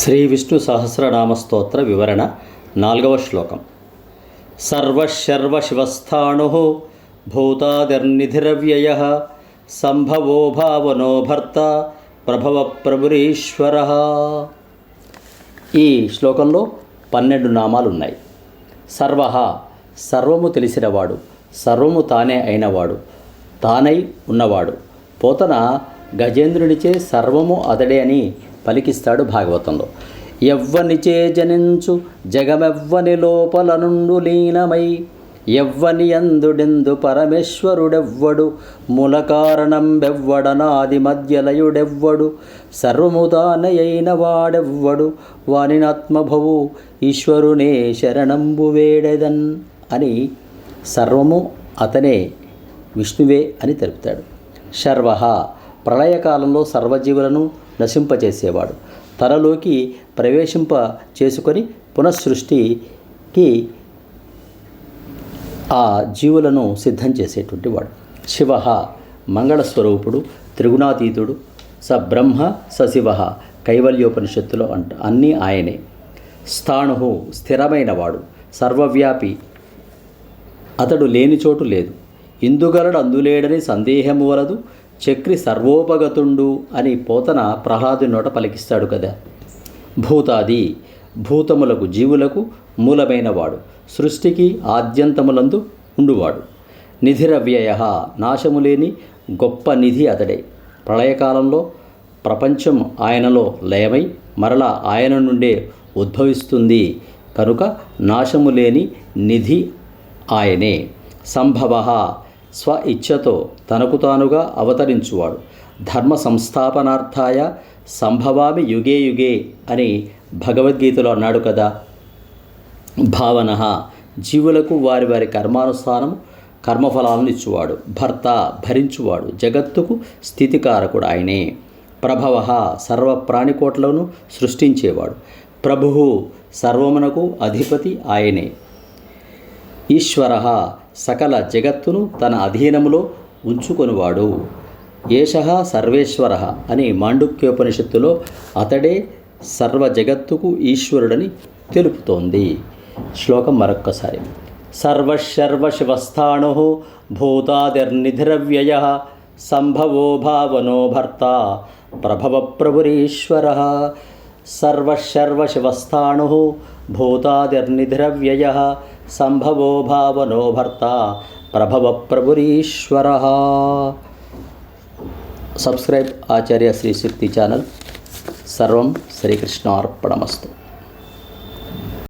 శ్రీ విష్ణు సహస్రనామ స్తోత్ర వివరణ నాలుగవ శ్లోకం. సర్వశర్వ శివస్థాణు భూతాదిర్నిధిరవ్యయ సంభవో భావనో భర్త ప్రభవ ప్రభురీశ్వర. ఈ శ్లోకంలో పన్నెండు నామాలు ఉన్నాయి సర్వ సర్వము తెలిసినవాడు సర్వము తానే అయినవాడు తానై ఉన్నవాడు. పోతన గజేంద్రునిచే సర్వము అతడే అని పలికిస్తాడు భాగవతంలో. ఎవ్వనిచే జనించు జగమెవ్వని లోపల నుండు లీనమై ఎవ్వని అందుడెందు పరమేశ్వరుడెవ్వడు మూల కారణంబెవ్వడనాది మధ్యలయుడెవ్వడు సర్వముదానయైన వాడెవ్వడు వానినాత్మభవు ఈశ్వరునే శరణంబు వేడెదన్ అని సర్వము అతనే విష్ణువే అని తెలుపుతాడు. శర్వ ప్రళయకాలంలో సర్వజీవులను నశింపచేసేవాడు తనలోకి ప్రవేశింప చేసుకొని పునఃసృష్టికి ఆ జీవులను సిద్ధం చేసేటువంటి వాడు శివ మంగళస్వరూపుడు త్రిగుణాతీతుడు స బ్రహ్మ స శివ కైవల్యోపనిషత్తులో అంట అన్నీ ఆయనే. స్థాణు స్థిరమైనవాడు సర్వవ్యాపి. అతడు లేని చోటు లేదు. ఇందుగలడు అందులేడని సందేహము వలదు. చక్రి సర్వోపగతుండు అని పోతన ప్రహ్లాదు నోట పలికిస్తాడు కదా. భూతాది భూతములకు జీవులకు మూలమైనవాడు. సృష్టికి ఆద్యంతములందు ఉండువాడు. నిధిరవ్యయ నాశము లేని గొప్ప నిధి అతడే. ప్రళయకాలంలో ప్రపంచం ఆయనలో లయమై మరలా ఆయన నుండే ఉద్భవిస్తుంది. కనుక నాశము లేని నిధి ఆయనే. సంభవ స్వ ఇచ్ఛతో తనకు తానుగా అవతరించువాడు. ధర్మ సంస్థాపనార్థాయ సంభవామి యుగే యుగే అని భగవద్గీతలో అన్నాడు కదా. భావన జీవులకు వారి వారి కర్మానుసారం కర్మఫలాలను ఇచ్చువాడు. భర్త భరించువాడు. జగత్తుకు స్థితికారకుడు ఆయనే. ప్రభవ సర్వ ప్రాణికోట్లను సృష్టించేవాడు. ప్రభువు సర్వమునకు అధిపతి ఆయనే. ఈశ్వర సకల జగత్తును తన అధీనములో ఉంచుకొనివాడు. ఏష సర్వేశ్వర అని మాండుక్యోపనిషత్తులో అతడే సర్వ జగత్తుకు ఈశ్వరుడని తెలుపుతోంది. శ్లోకం మరొక్కసారి. సర్వశర్వశివస్థాణు భూతాదిర్నిధిరవ్యయ సంభవో భావనో భర్త ప్రభవ ప్రభురీశ్వర సర్వశర్వశివస్థాణు భూతాదిర్నిధిరవ్యయ సంభవో భావనో భర్త ప్రభవ ప్రభురీశ్వర సబ్స్క్రైబ్ ఆచార్య శ్రీ శక్తి ఛానల్ సర్వం శ్రీకృష్ణార్పణమస్తు